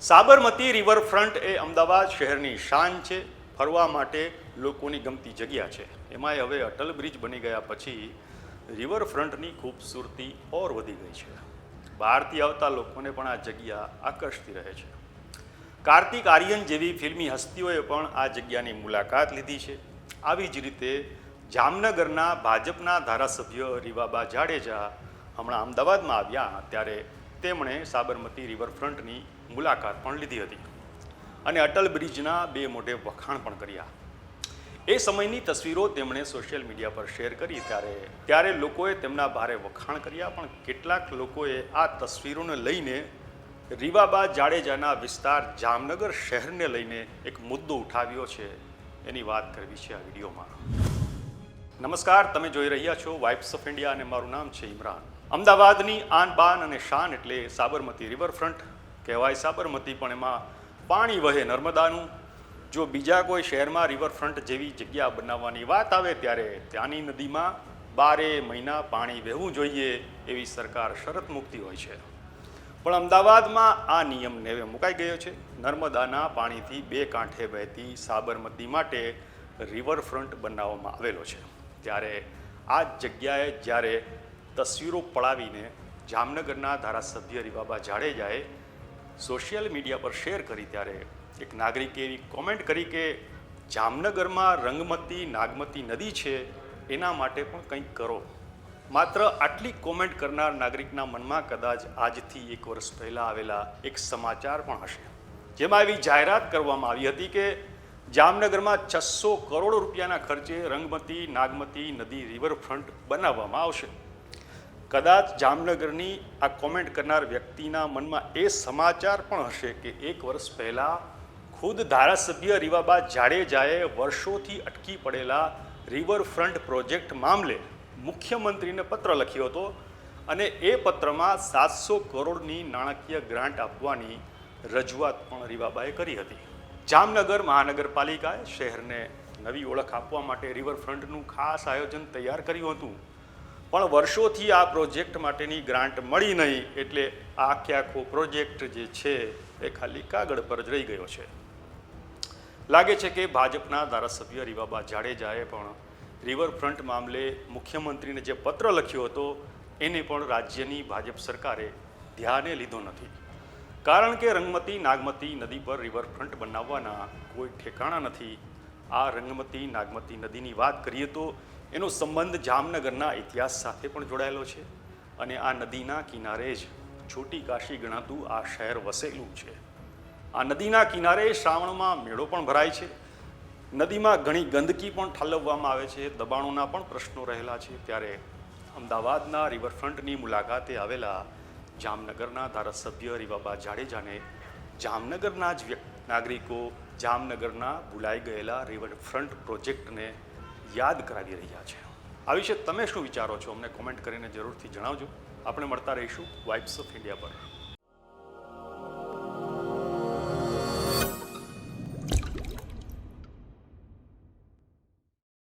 Sabarmati riverfront એ અમદાવાદ શહેરની શાન છે. ફરવા માટે લોકોની ગમતી જગ્યા છે. એમાંય હવે અટલ બ્રિજ બની ગયા પછી રિવરફ્રન્ટની ખૂબસૂરતી ઓર વધી ગઈ છે. બહારથી આવતા લોકોને પણ આ જગ્યા આકર્ષતી રહે છે. કાર્તિક આર્યન જેવી ફિલ્મી હસ્તીઓએ પણ આ જગ્યાની મુલાકાત લીધી છે. આવી જ રીતે જામનગરના ભાજપના ધારાસભ્ય રીવાબા જાડેજા હમણાં અમદાવાદમાં આવ્યા ત્યારે તેમણે સાબરમતી રિવરફ્રન્ટની મુલાકાત પણ લીધી હતી અને અટલ બ્રિજના બે મોઢે વખાણ પણ કર્યા. એ સમયની તસવીરો તેમણે સોશિયલ મીડિયા પર શેર કરી ત્યારે ત્યારે લોકોએ તેમના ભારે વખાણ કર્યા, પણ કેટલાક લોકોએ આ તસવીરોને લઈને રીવાબા જાડેજાના વિસ્તાર જામનગર શહેરને લઈને એક મુદ્દો ઉઠાવ્યો છે. એની વાત કરવી છે આ વિડીયોમાં. નમસ્કાર, તમે જોઈ રહ્યા છો વાઇબ્સ ઓફ ઇન્ડિયા અને મારું નામ છે ઇમરાન. અમદાવાદની આન બાન અને શાન એટલે સાબરમતી રિવરફ્રન્ટ કહેવાય. સાબરમતી પણ એમાં પાણી વહે નર્મદાનું. જો બીજા કોઈ શહેરમાં રિવરફ્રન્ટ જેવી જગ્યા બનાવવાની વાત આવે ત્યારે ત્યાંની નદીમાં બારે મહિના પાણી વહેવું જોઈએ એવી સરકાર શરત મૂકતી હોય છે. પણ અમદાવાદમાં આ નિયમ નેવે મુકાઈ ગયો છે. નર્મદાના પાણીથી બે કાંઠે વહેતી સાબરમતી માટે રિવરફ્રન્ટ બનાવવામાં આવેલો છે. ત્યારે આ જગ્યાએ જ્યારે તસવીરો પડાવીને જામનગરના ધારાસભ્ય રીવાબા જાડેજાએ સોશિયલ મીડિયા પર શેર કરી ત્યારે એક નાગરિકે એવી કોમેન્ટ કરી કે, જામનગરમાં રંગમતી નાગમતી નદી છે, એના માટે પણ કંઈક કરો. માત્ર આટલી કોમેન્ટ કરનાર નાગરિકના મનમાં કદાચ આજથી એક વર્ષ પહેલાં આવેલા એક સમાચાર પણ હશે. જેમાં એવી જાહેરાત કરવામાં આવી હતી કે, જામનગરમાં છસો કરોડ રૂપિયાના ખર્ચે રંગમતી, નાગમતી નદી રિવરફ્રન્ટ બનાવવામાં આવશે. કદાચ જામનગરની આ કોમેન્ટ કરનાર વ્યક્તિના મનમાં એ સમાચાર પણ હશે કે એક વર્ષ પહેલાં ખુદ ધારાસભ્ય રીવાબા જાડેજાએ વર્ષોથી અટકી પડેલા રિવરફ્રન્ટ પ્રોજેક્ટ મામલે મુખ્યમંત્રીને પત્ર લખ્યો હતો અને એ પત્રમાં સાતસો કરોડની નાણાકીય ગ્રાન્ટ આપવાની રજૂઆત પણ રીવાબાએ કરી હતી. જામનગર મહાનગરપાલિકાએ શહેરને નવી ઓળખ આપવા માટે રિવરફ્રન્ટનું ખાસ આયોજન તૈયાર કર્યું હતું. પણ વર્ષોથી આ પ્રોજેક્ટ માટેની ગ્રાન્ટ મળી નહીં એટલે આખે આખો પ્રોજેક્ટ જે છે એ ખાલી કાગળ પર જ રહી ગયો છે. લાગે છે કે ભાજપના ધારાસભ્ય રીવાબા જાડેજાએ પણ રિવરફ્રન્ટ મામલે મુખ્યમંત્રીને જે પત્ર લખ્યો હતો, એને પણ રાજ્યની ભાજપ સરકારે ધ્યાને લીધો નથી. કારણ કે રંગમતી નાગમતી નદી પર રિવરફ્રન્ટ બનાવવાના કોઈ ઠેકાણા નથી. આ રંગમતી નાગમતી નદીની વાત કરીએ તો એનો સંબંધ જામનગરના ઇતિહાસ સાથે પણ જોડાયેલો છે અને આ નદીના કિનારે જ છોટી કાશી ગણાતું આ શહેર વસેલું છે. આ નદીના કિનારે શ્રાવણમાં મેળો પણ ભરાય છે. નદીમાં ઘણી ગંદકી પણ ઠાલવવામાં આવે છે. દબાણોના પણ પ્રશ્નો રહેલા છે. ત્યારે અમદાવાદના રિવરફ્રન્ટની મુલાકાતે આવેલા જામનગરના ધારાસભ્ય રીવાબા જાડેજાને જામનગરના જ નાગરિકો જામનગરના ભૂલાઈ ગયેલા રિવરફ્રન્ટ પ્રોજેક્ટને યાદ કરાવી રહ્યા છે. આ વિશે તમે શું વિચારો છો? અમને કોમેન્ટ કરીને જરૂરથી જણાવજો. આપણે મળતા રહીશું વાઇબ્સ ઓફ ઇન્ડિયા પર.